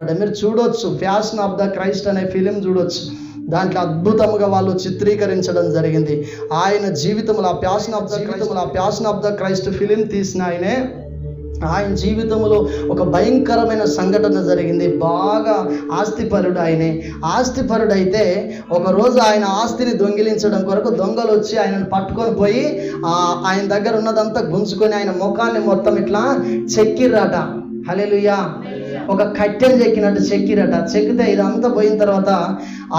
మీరు చూడొచ్చు. Fashion of the Christ అనే ఫిలిం చూడొచ్చు. దాంట్లో అద్భుతముగా వాళ్ళు చిత్రీకరించడం జరిగింది. ఆయన జీవితంలో ఆ ప్యాషన్ ఆఫ్ ద జీవితంలో ఆ passion of the Christ film తీసిన ఆయనే ఆయన జీవితంలో ఒక భయంకరమైన సంఘటన జరిగింది. బాగా ఆస్తిపరుడు ఆయనే. ఆస్తిపరుడు అయితే ఒకరోజు ఆయన ఆస్తిని దొంగిలించడం కొరకు దొంగలు వచ్చి ఆయనను పట్టుకొని పోయి ఆ, ఆయన దగ్గర ఉన్నదంతా గుంజుకొని ఆయన ముఖాన్ని మొత్తం ఇట్లా చెక్కిర్రట. హల్లెలూయా ఒక కట్టెలు చెక్కినట్టు చెక్కిరట. చెక్కితే ఇదంతా పోయిన తర్వాత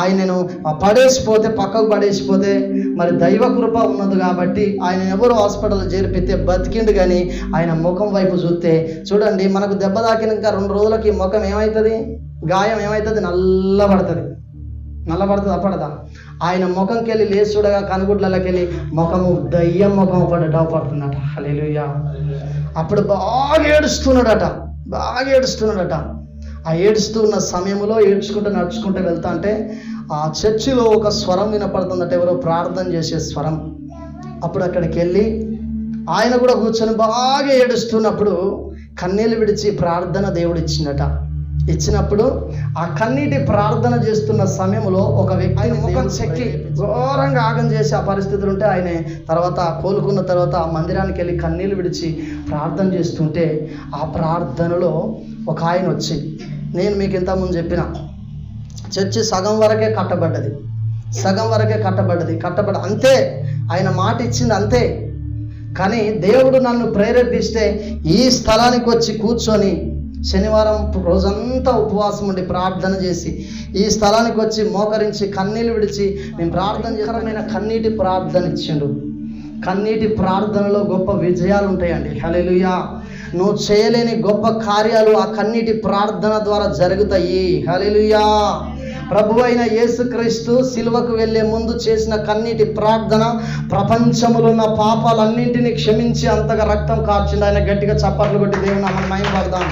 ఆయనను పడేసిపోతే పక్కకు పడేసిపోతే మరి దైవ కృప ఉన్నది కాబట్టి ఆయన ఎవరు హాస్పిటల్ చేర్పితే బతికిండు కానీ ఆయన ముఖం వైపు చూస్తే చూడండి మనకు దెబ్బ తాకినాక రెండు రోజులకి ముఖం ఏమవుతుంది గాయం ఏమవుతుంది నల్లబడుతుంది నల్లబడుతుంది అప్పడదా ఆయన ముఖంకి వెళ్ళి లేచి చూడగా కనుగుడ్లలోకి వెళ్ళి ముఖము దయ్యం ముఖం పడట పడుతుందట. అప్పుడు బాగా ఏడుస్తున్నాడట. బాగా ఏడుస్తున్నాడట. ఆ ఏడుస్తున్న సమయంలో ఏడ్చుకుంటూ నడుచుకుంటూ వెళ్తా అంటే ఆ చర్చిలో ఒక స్వరం వినపడుతుందట ఎవరో ప్రార్థన చేసే స్వరం. అప్పుడు అక్కడికి వెళ్ళి ఆయన కూడా కూర్చొని బాగా ఏడుస్తున్నప్పుడు కన్నీళ్ళు విడిచి ప్రార్థన దేవుడు ఇచ్చిందట. ఇచ్చినప్పుడు ఆ కన్నీటి ప్రార్థన చేస్తున్న సమయంలో ఒక వ్యక్తి ఆయన ముఖం చెక్కి ఘోరంగా ఆగం చేసి ఆ పరిస్థితులు ఉంటే ఆయన తర్వాత కోలుకున్న తర్వాత ఆ మందిరానికి వెళ్ళి కన్నీళ్ళు విడిచి ప్రార్థన చేస్తుంటే ఆ ప్రార్థనలో ఒక ఆయన వచ్చి నేను మీకు ఇంతకుముందు చెప్పిన చర్చి సగం వరకే కట్టబడ్డది సగం వరకే కట్టబడ్డది కట్టబడ అంతే ఆయన మాట ఇచ్చింది అంతే. కానీ దేవుడు నన్ను ప్రేరేపిస్తే ఈ స్థలానికి వచ్చి కూర్చొని శనివారం రోజంతా ఉపవాసం ఉండి ప్రార్థన చేసి ఈ స్థలానికి వచ్చి మోకరించి కన్నీళ్ళు విడిచి నేను ప్రార్థన చేకరమైన కన్నీటి ప్రార్థన ఇచ్చిండు. కన్నీటి ప్రార్థనలో గొప్ప విజయాలు ఉంటాయండి. హలెలుయా నువ్వు చేయలేని గొప్ప కార్యాలు ఆ కన్నీటి ప్రార్థన ద్వారా జరుగుతాయి. హలెలుయా ప్రభు అయిన యేసుక్రీస్తు సిలువకు వెళ్ళే ముందు చేసిన కన్నీటి ప్రార్థన ప్రపంచంలో ఉన్న పాపాలన్నింటినీ క్షమించి అంతగా రక్తం కార్చింది ఆయన గట్టిగా చప్పట్లు కొట్టి దేవుని మనం మైపడదాం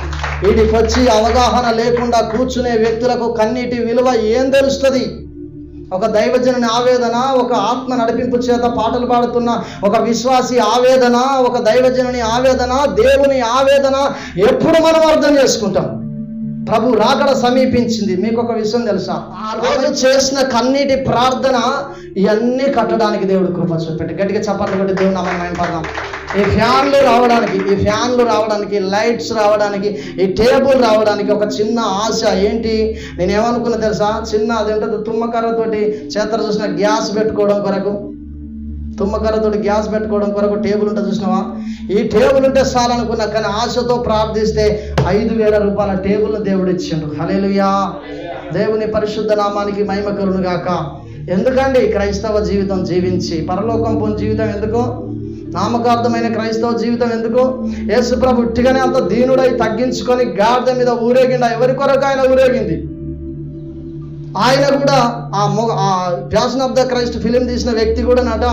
వీటికి వచ్చి అవగాహన లేకుండా కూర్చునే వ్యక్తులకు కన్నీటి విలువ ఏం తెలుస్తుంది? ఒక దైవజనుని ఆవేదన ఒక ఆత్మ నడిపింపు చేత పాటలు పాడుతున్న ఒక విశ్వాసి ఆవేదన ఒక దైవజనుని ఆవేదన దేవుని ఆవేదన ఎప్పుడు మనం అర్థం చేసుకుంటాం? ప్రభు రాకడ సమీపించింది. మీకు ఒక విషయం తెలుసా? ఆ రోజు చేసిన కన్నీటి ప్రార్థన ఇవన్నీ కట్టడానికి దేవుడు కృప చూపెట్టి గట్టిగా చప్పట్లు కొట్టి దేవుడు నమ్మకం పడదాం ఈ ఫ్యాన్లు రావడానికి ఈ ఫ్యాన్లు రావడానికి లైట్స్ రావడానికి ఈ టేబుల్ రావడానికి ఒక చిన్న ఆశ ఏంటి? నేను ఏమనుకున్నా తెలుసా? చిన్న అదేంటో తుమ్మకర్రతోటి చేతర చూసిన గ్యాస్ పెట్టుకోవడం కొరకు. తుమ్మకర్రతోటి గ్యాస్ పెట్టుకోవడం కొరకు టేబుల్ ఉంటే చూసినావా? ఈ టేబుల్ ఉంటే చాలనుకున్నా కానీ ఆశతో ప్రార్థిస్తే ఐదు వేల రూపాయల టేబుల్ దేవుడు ఇచ్చిండు. హలేలుయా దేవుని పరిశుద్ధ నామానికి మహిమకరును గాక. ఎందుకండి? క్రైస్తవ జీవితం జీవించి. పరలోకం పొంది జీవితం ఎందుకు? నామకార్థమైన క్రైస్తవ జీవితం ఎందుకు? యేసుప్రభు ఉట్టిగానే అంత దీనుడై తగ్గించుకొని గాడిద మీద ఊరేగిండా? ఎవరి కొరకు ఆయన ఊరేగింది? ఆయన కూడా ఆ మొ ఆ passion of the Christ film తీసిన వ్యక్తి కూడా నట.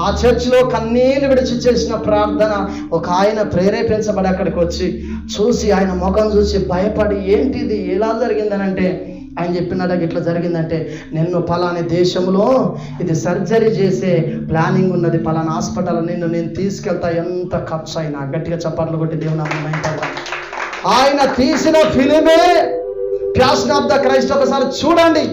ఆ చర్చిలో కన్నీళ్ళు విడిచి చేసిన ప్రార్థన ఒక ఆయన ప్రేరేపించబడి అక్కడికి వచ్చి చూసి ఆయన ముఖం చూసి భయపడి ఏంటిది? ఎలా జరిగిందనంటే? ఆయన చెప్పినట్టు ఇట్లా జరిగిందంటే నిన్ను పలాని దేశంలో ఇది సర్జరీ చేసే ప్లానింగ్ ఉన్నది. పలానా హాస్పిటల్ నిన్ను నేను తీసుకెళ్తా. ఎంత ఖర్చు అయినా. గట్టిగా చప్పట్లు కొట్టి దేవుని ఆయన తీసిన ఫిలిమే ప్యాషన్ ఆఫ్ ద క్రైస్ట్ ఒకసారి చూడండి.